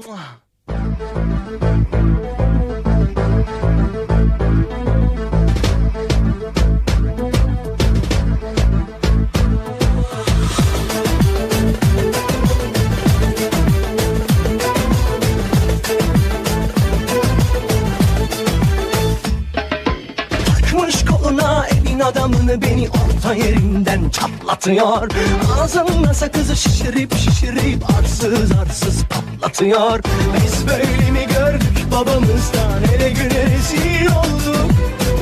Takmış adamını beni orta yerinden çatlatıyor. Ağzımda sakızı şişirip şişirip arsız arsız patlatıyor. Biz böyle mi gördük babamızdan hele güne rezil olduk?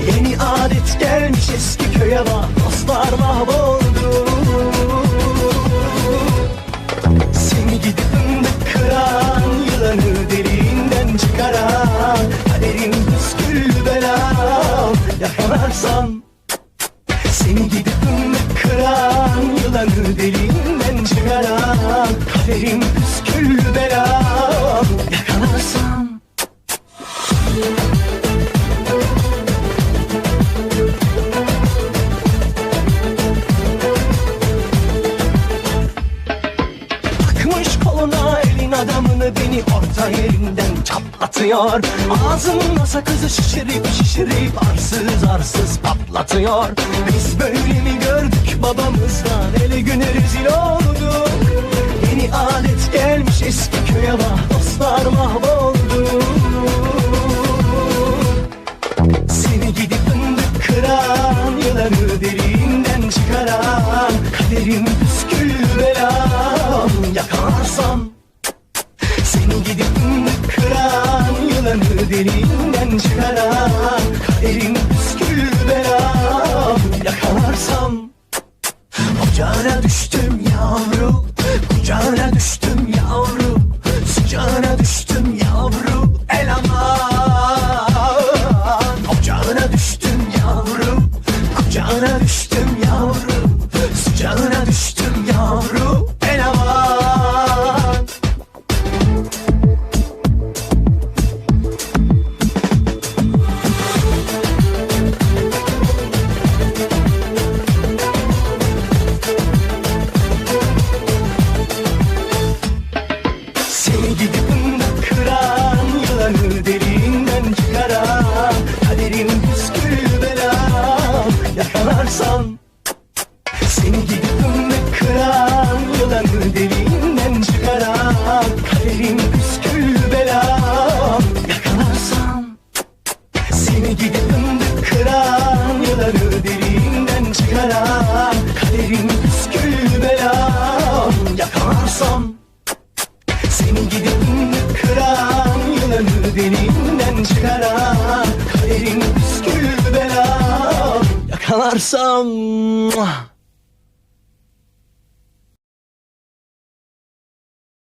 Yeni adet gelmiş eski köye bak dostlar mahvoldu kıran Yılanı deliğinden çıkaran Kaderin püsküllü belam Takmış koluna elin adamını beni orta yerinden çatlatıyor. Ağzımda sakızı şişirip şişirip arsız arsız patlatıyor. Biz böyle mi gördük babamızdan ele güne rezil olduk. Yeni adet gelmiş eski köye bak dostlar mahvoldu. Seni gidip fındık kıran Yılanı derinden çıkaran Kaderim püsküllü derinden çıkaran Kaderim püsküllü belam Yakalarsam Ocağına düştüm yavru Kucağına düştüm yavru Sıcağına düştüm yavru El aman. Ocağına düştüm yavru Kucağına düştüm Yakalarsan Seni gidip fındık kıran Yılanı deliğinden çıkaran Kaderim püskül belam Yakalarsan Seni gidip fındık kıran Yılanı deliğinden çıkaran Kaderim püskül belam Yakalarsam seni gidip fındık kıran Yılanı deliğinden çıkaran Yakalarsam